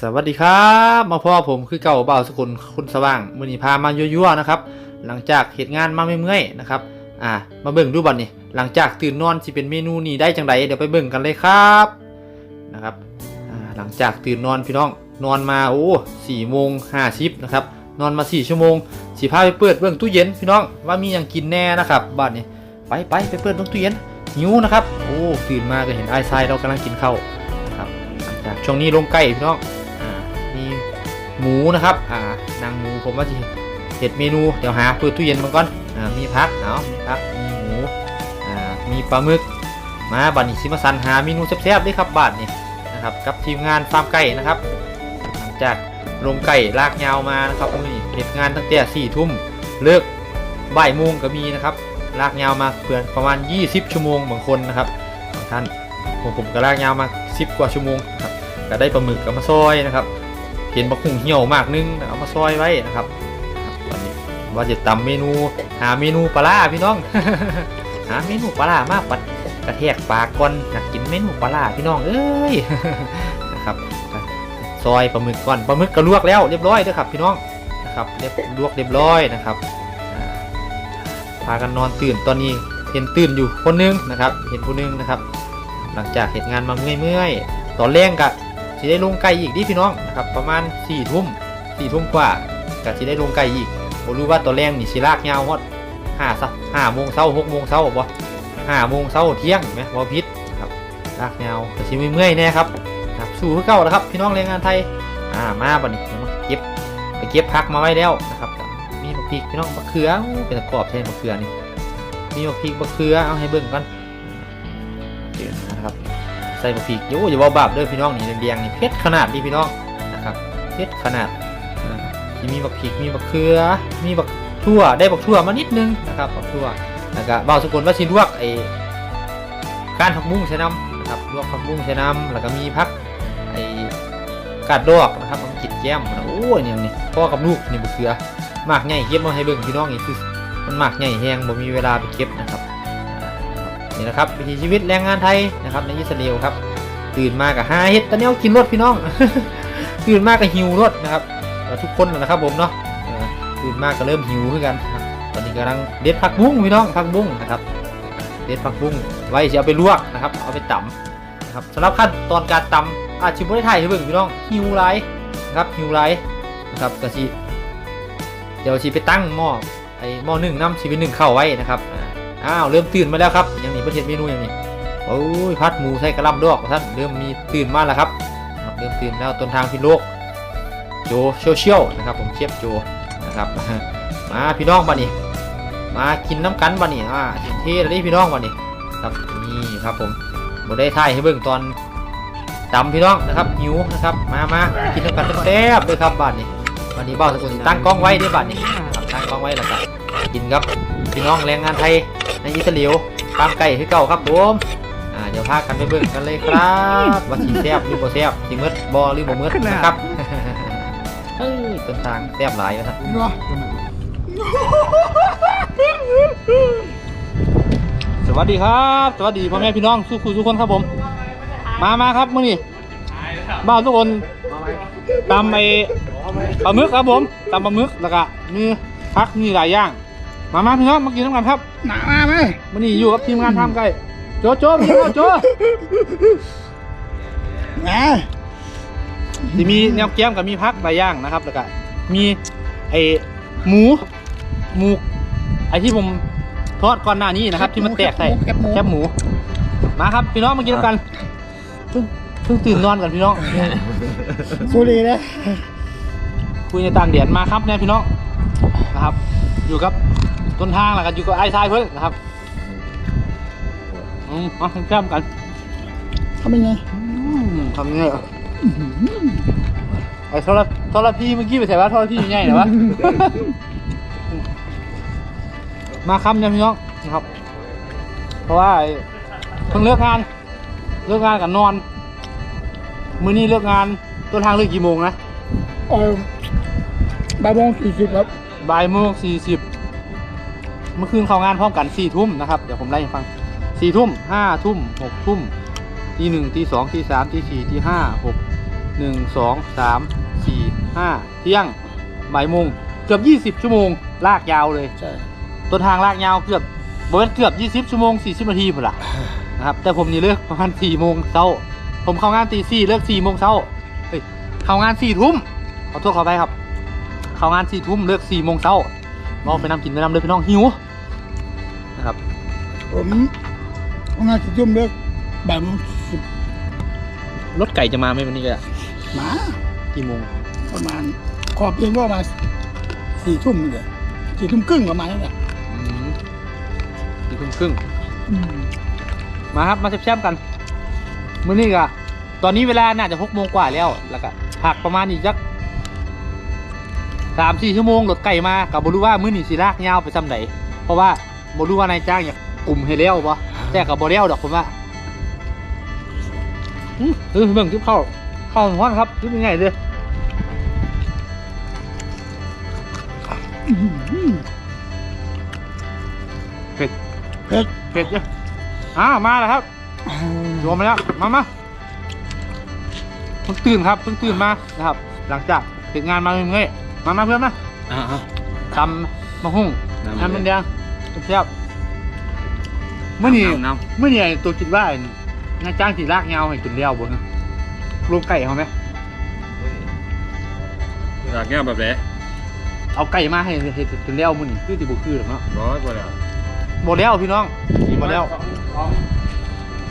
สวัสดีครับ มาพ่อผมคือเก่าเบาสกุลคุณสว่างมือนีพามายั่วๆนะครับ หลังจากเหตุงานมาเมื่อยๆนะครับ อ่า มาเบิ่งดูบัดนี่หลังจากตื่นนอนสิเป็นเมนูนี้ได้จังไดเดี๋ยวไปเบิ่งกันเลยครับนะครับอ่าหลังจากตื่นนอนพี่น้องนอนมาโอ้สี่โมงห้าสิบนะครับนอนมาสี่ชั่วโมงสีพาไปเปิดเบิ่งตู้เย็นพี่น้องว่ามีอย่างกินแน่นะครับบัดนี่ไปไปไปเปิดตู้เย็นหิวนะครับโอ้ตื่นมาก็เห็นไอ้ทรายเรากำลังกินข้าว หลังจากช่วงนี้ลงไก่พี่น้องอ่ามีหมูนะครับอ่านางหมูผมว่าจะเห็ดเมนูเดี๋ยวหาเปิดตู้เย็นมาก่อนอ่ามีพักเนาะมีพักมีหมูอ่ามีปลาหมึกมาบัดนี้ซิมาสันหาเมนูแซ่บๆด้วยครับบัดนี้นะครับกับทีมงานฟาร์มไก่นะครับ หลังจากลงไก่ลากยาวมานะครับมื้อนี้เหตุงานตั้งแต่สี่ทุ่มเลิกบ่ายโมงก็มีนะครับลากยาวมาเพื่อนประมาณ 20 ชั่วโมงบางคนนะครับบางท่านผมผมก็ลากยาวมา 10 กว่าชั่วโมงครับ ก็ได้ปลาหมึกเอามาซอยนะครับ เห็นบักหุ่งเหี่ยวมากนึงเอามาซอยไว้นะครับวันนี้ว่าจะตำเมนู หาเมนูปลาร้าพี่น้อง หาเมนูปลาร้ามากปัดกระแทกปากก่อนอยากกินเมนูปลาร้าพี่น้องเอ้ยนะครับซอยปลาหมึกก่อนปลาหมึกก็ลวกแล้วเรียบร้อยด้วยครับ พี่น้องนะครับเรียบลวกเรียบร้อยนะครับพากันนอนตื่นตอนนี้เห็นตื่นอยู่คนนึงนะครับ เห็นคนนึงนะครับ หลังจากเหตุงานมาเมื่อยๆตอนแรกกะ สิได้ลงไก่อีกดิพี่น้องนะครับประมาณ4ี่ทุ่มสี่ทุ่มกว่ากะสิได้ลงไก่อีกผมรู้ว่าตอนแรกนี่สิลากยาวฮอดห้าซะห้าโมงเช้าหกโมงเช้าบ่ห้าโมงเช้าเที่ยงไหมบ่พิษครับลากยาวแต่สิเมื่อยแน่ครับครับสู้คือเก่าแล้วครับ พี่น้องแรงงานไทยอ่ามาบัดนี้เดี๋ยมาเก็บไปเก็บพักมาไว้แล้วนะครับมีมะพริกพี่น้องมะเขืออู้เป็นตะกรอบใช่มะเขือนี่มีมะพริกมะเขือเอาให้เบิ่งก่อน ใส่บะพริกโอ้อย่าเบาบาปเด้อพี่น้องนี่เรียงๆนี่เผ็ดขนาดนี้พี่น้องนะครับเผ็ดขนาดมีบักพริกมีบักเขือ มีบักทั่วได้บักทั่วมานิดนึงนะครับบักทั่วแล้วก็เบาสกุลว่าสิลวกไอ้กานผักบุ้งใช้น้ำนะครับลวกผักบุ้งใช้น้ำแล้วก็มีพักไอ้กาดดอกนะครับมันกิดแก้มนะโอ้ยเนี่ยนี่พ่อกับลูกนี่บักเขือมากใหญ่เก็บมาให้เบิ่งพี่น้องนี่คือมันมากใหญ่แห้งบ่มีเวลาไปเก็บนะครับ นี่นะครับวิถีชีวิตแรงงานไทยนะครับในอิสราเอลครับตื่นมากับหาเฮ็ดตอนนี้กินรถพี่น้องตื่นมากกับหิวรถนะครับทุกคนนะครับผมเนาะตื่นมากก็เริ่มหิวเหมือนกัน ตอนนี้กำลังเด็ดผักบุ้งพี่น้องผักบุ้งนะครับเด็ดผักบุ้งไว้จะเอาไปลวกนะครับ เอาไปตำนะครับสำหรับขั้นตอนการตำอาจจะไม่ได้ถ่ายให้เบิ่งพี่น้องหิวไรนะครับหิวไรนะครับก็สิเดี๋ยวสิไปตั้งหม้อไอหม้อนึ่งน้ำชีวิตหนึ่งเข้าไว้นะครับ อ่าอ้าวเริ่มตื่นมาแล้วครับยังมีประเทศเมนูอย่างนี้โอ้ยพัดหมูใส่กระหลำดอกท่านเริ่มมีตื่นมาแล้วครับครับเริ่มตื่นแล้วต้นทางพิโลกโจโซเชียลนะครับ ผมเชฟโจนะครับมาพี่น้องบ้านี้มากินน้ำกันบ้านี้อ่าเท่เลยพี่น้องบ้านี้ครับนี่ครับผมบได้ถ่ายให้เบิ่งตอนจำพี่น้องนะครับหิวนะครับมามากินน้ำกันแซ่บๆเลยครับบ้านนี้วันนี้บ้าสกุลตั้งกล้องไว้ด้วยบ้านนี้ครับตั้งกล้องไว้แล้วก็กินครับพี่น้องแรงงานไทย ในอิสราเอลฟาร์มไก่คือเก่าครับผมอ่าเดี๋ยวพากันไปเบิ่งกันเลยครับว่าสีแซบหรือบ่แซบสีมืดบ่หรือบ่มืดนะครับเฮ้ยต้นทางแซบหลายนะครับสวัสดีครับ สวัสดีพ่อแม่พี่น้องทุกคนทุกคนครับผม มามาครับมื้อนี้บ้านทุกคนตำไอ้ปลาหมึกครับผมตำปลาหมึกแล้วก็มีพักมีหลายอย่าง มามาพี่น้องมากินน้ำกันครับหนามาไหมวันนี้อยู่กับทีมงานทำไก่โจโจ้พี่โจโจ้แหมที่มีแนวแก้มกับมีพักหลายอย่างนะครับแล้วก็มีไอหมูหมูไอที่ผมทอดก่อนหน้านี้นะครับ ที่มันแตกใส่แคบหมูแคบหมูมาครับพี่น้องมากินกันเพิ่งเพิ่งตื่นนอนกันพี่น้องสุรีเลยคุยในต่างแดนมาครับเนี่ยพี่น้องนะครับ อยู่กับ ต้นทางแล้วกันอยู่กับไอ้ชายเพื่อนนะครับอืมมาแก้มกันทำเป็นไงอืมทำยังไงอะไอ้โทรโทรพี่เมื่อกี้ไปใส่ว่าโทรพี่ใหญ่เหรอวะมาคำเนี่ยพี่น้องนะครับ เพราะว่าไอ้เพิ่งเลิกงาน เลิกงานกับนอน มื้อนี้เลิกงานต้นทางเลิกกี่โมงนะเออบ่ายโมงสี่สิบครับบ่ายโมงสี่สิบ เมื่อคืนเข้างานพร้อมกันสี่ทุ่มนะครับเดี๋ยวผมไล่ให้ฟังสี่ทุ่มห้าทุ่มหกทุ่มตีหนึ่งตีสองตีสามตีสี่ตีห้าหกหนึ่งสองสามสี่ห้าเที่ยงบ่ายโมงเกือบยี่สิบ20ชั่วโมงลากยาวเลยใช่ต้นทางลากยาวเกือบบ่เป็นเกือบยี่สิบ20ชั่วโมงสี่สิบนาทีหมดละนะครับแต่ผมนี่เลิกประมาณสี่โมงเช้าผมเข้างานตีสี่เลิกสี่โมงเช้าเฮ้ยเข้างานสี่ทุ่มขอโทษขอไปครับ เข้างานสี่ทุ่มเลิกสี่โมงเช้า ลองไปนำกินไปนำเลยพี่น้องหิวนะครับผมทำงานสิจุ่มเลิกบ่ายโมงสิบรถไก่จะมาไหมวันนี้แกหมากี่โมงประมาณขอบเพียงก็ประมาณสี่ทุ่มนี่แหละสี่ทุ่มครึ่งประมาณนี้แหละอืมสี่ทุ่มครึ่งอืมมาครับมาแซ่บๆกันมื้อนี้ก็ตอนนี้เวลาน่าจะหกโมงกว่าแล้วแล้วก็ผักประมาณอีกสัก สามสี่ชั่วโมงรถไก่มากับบรู้ว่ามื้อนี้สิลากยาวไปซ้ำไหนเพราะว่าบรู้ว่านายจ้างอยากกลุ่มให้แล้วปะแต่กับบแล้วดอกผมว่าอืมเออเบิ่งทิปเข้าเข้าห้อนครับทิปยังไงเลยอื้อหือเผ็ดเผ็ดเผ็ดเยอะอ่ามาแล้วครับรวมมาแล้วมามาเพิ่งตื่นครับเพิ่งตื่นมานะครับ หลังจากเสร็จงานมาเมื่อยๆ มามาเพื่อนมาอ่า ตำมะฮุ่งน้ำ น้ำมันแดงเทียบเมื่อนี้น้เมื่อนี้ไอ้ตัวคิดว่าไอ้นายจ้างสีลากเงาให้กินเลี้ยวบ่ฮะรวมไก่เขาไหมำจากแก้วแบบไหนเอาไก่มาให้ให้กินเลี้ยวมื้อนี้คือสิบ่คือหรอกเนาะร้อยกว่าแล้วบ่แล้วพี่น้องบ่แล้วสอง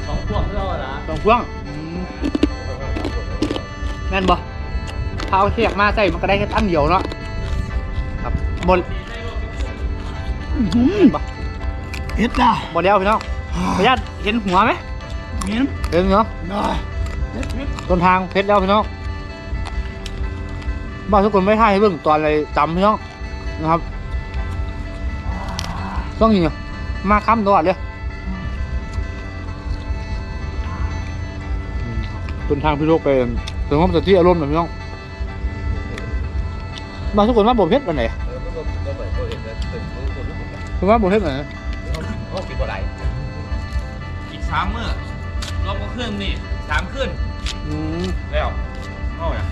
สองพวกเท่าไหร่ละสองพวงอืมแม่นบ่ถ้า เอาเชือกมาใส่มันก็ได้แค่ตั้นเดียวเนาะครับบ่อื้อหือเห็นบ่เผ็ดจ้ะบ่แล้วพี่น้องขออนุญาตเห็นหัวไหมเห็นเห็นเนาะได้เผ็ดเผ็ดต้นทางเพชรแล้วพี่น้องบ้านทุกคนไม่ท่ายให้เบิ่งตอนอะไรจำพี่น้องนะครับต้องอย่างเงี้ยมาค้ำตลอดเลยต้นทางพี่โลกไปถึงว่าจะที่อารมณ์หน่อยพี่น้อง บ้านทุกคนว่าบ่เพชรวันไหนคือว่าบ่เพชรไหนอีกสามมื้อรอบก็ขึ้นนี่สามขึ้นอืมแล้วเข้าอย่าง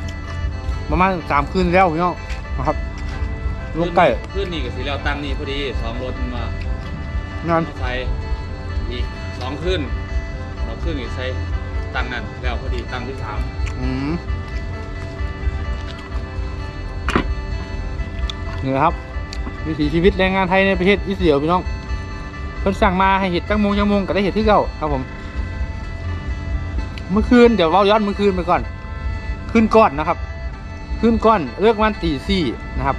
ประมาณสามคืนแล้วพี่น้องนะครับลูกไก่ขึ้นนี่กับสีแล้วตั้งนี่พอดีสองรถมางานใส่อีกสองขึ้นสองขึ้นอีกใส่ตั้งนั่นแล้วพอดีตั้งที่สามอืม นี่แหละครับวิถีชีวิตแรงงานไทยในประเทศอิสราเอลพี่น้องเพิ่นสั่งมาให้เห็ดจังมงจังมงก็ได้เห็ดที่เก่าครับผม เมื่อคืนเดี๋ยวเราย้อนเมื่อคืนไปก่อนคืนก่อนนะครับคืนก่อนเลิกวันตีสี่นะครับ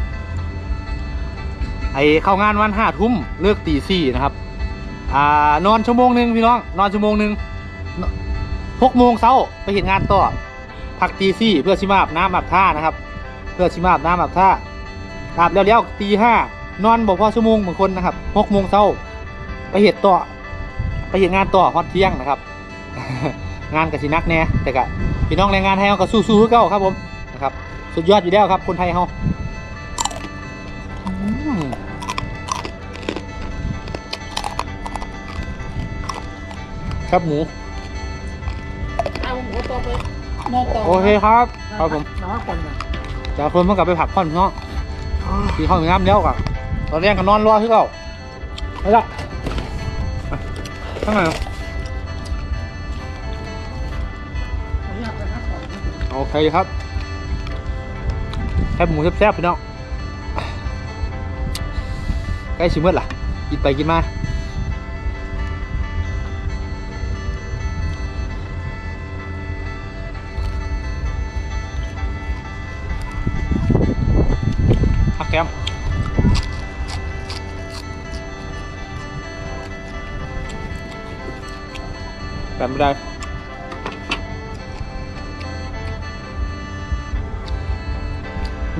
ไอเข้างานวันห้าทุ่มเลิกตีสี่นะครับ อ่านอนชั่วโมงหนึ่งพี่น้อง นอนชั่วโมงหนึ่งหกโมงเช้าไปเห็นงานต่อพักตีสี่เพื่อชิมาบน้ำอาบท่านะครับ เพื่อชิมาอาบน้ำอาบท่า อาบแล้วแล้วตีห้านอนบอกพอชั่วโมงบางคนนะครับหกโมงเช้าไปเห็ดต่อไปเห็นงานต่อฮอตเที่ยงนะครับ งานกับสินักแน่แต่กะพี่น้องแรงงานไทยเขาก็สู้ๆคือเก่าครับผมนะครับ สุดยอดอยู่แล้วครับ คนไทยเขาอืมครับหมูเอาผมขอต่อไปนอนต่อโอเคครับครับผมนอนก่อนนะจากคนมันกลับไปผักผ่อนเนาะ กินข้าวงามเดียวกับตอนแรกก็นอนรอที่เราไปละข้างในขออนุญาตไปพักก่อนนะโอเคครับแคบหมูแซ่บๆพี่น้องใกล้ชิมเมื่อล่ะกินไปกินมา แก้มแต่ไม่ได้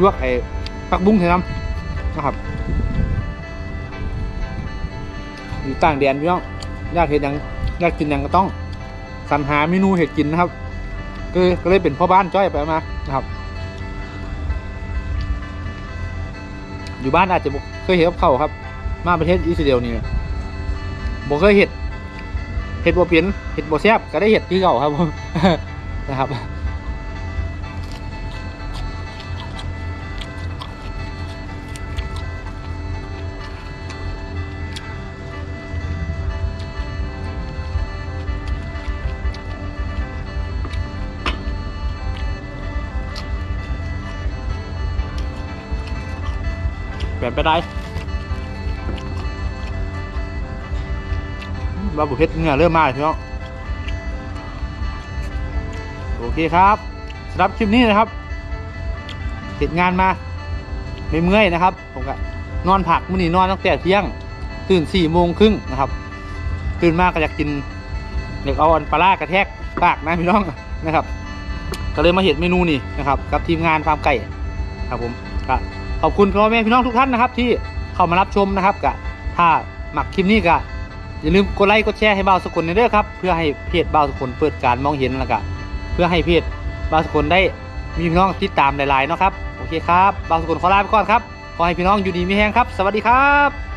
ลวกไอ้ผักบุ้งเทน้ำนะครับอยู่ต่างแดนพี่น้องอยากเห็นยังอยากกินยังก็ต้องสรรหาเมนูเห็ดกินนะครับก็เลยก็เลยเป็นพ่อบ้านจ้อยไปมานะครับ อยู่บ้านอาจจะเคยเห็ดกับเขาครับ มาประเทศอิสราเอลนี่บ่เคยเห็ดเห็ดบ่เปลี่ยนเห็ดบ่แซบก็ได้เห็ดที่เก่าครับผมนะครับ แบบไปได้บาบุเพชรเหงื่อเริ่มมาเลยพี่น้องโอเคครับสำหรับคลิปนี้นะครับเสร็จงานมาไม่เมื่อยนะครับ ผมก็นอนผักมื้อนี้นอนตั้งแต่เที่ยง ตื่นสี่โมงครึ่งนะครับ ตื่นมากก็อยากกินอยากเอาอันปลาร้ากระแทกปากนะพี่น้องนะครับ ก็เลยมาเห็นเมนูนี่นะครับ กับทีมงานฟาร์มไก่ครับผมก็ ขอบคุณพ่อแม่พี่น้องทุกท่านนะครับที่เข้ามารับชมนะครับกะถ้าหมักคลิปนี้ก็อย่าลืมกดไลค์กดแชร์ให้บ่าวสกุลในเด้อครับเพื่อให้เพจบ่าวสกุลเปิดการมองเห็นแล้วกะเพื่อให้เพจบ่าวสกุลได้มีพี่น้องติดตามหลายๆเนาะครับโอเคครับบ่าวสกุลขอลาไปก่อนครับขอให้พี่น้องอยู่ดีมีแรงครับ สวัสดีครับ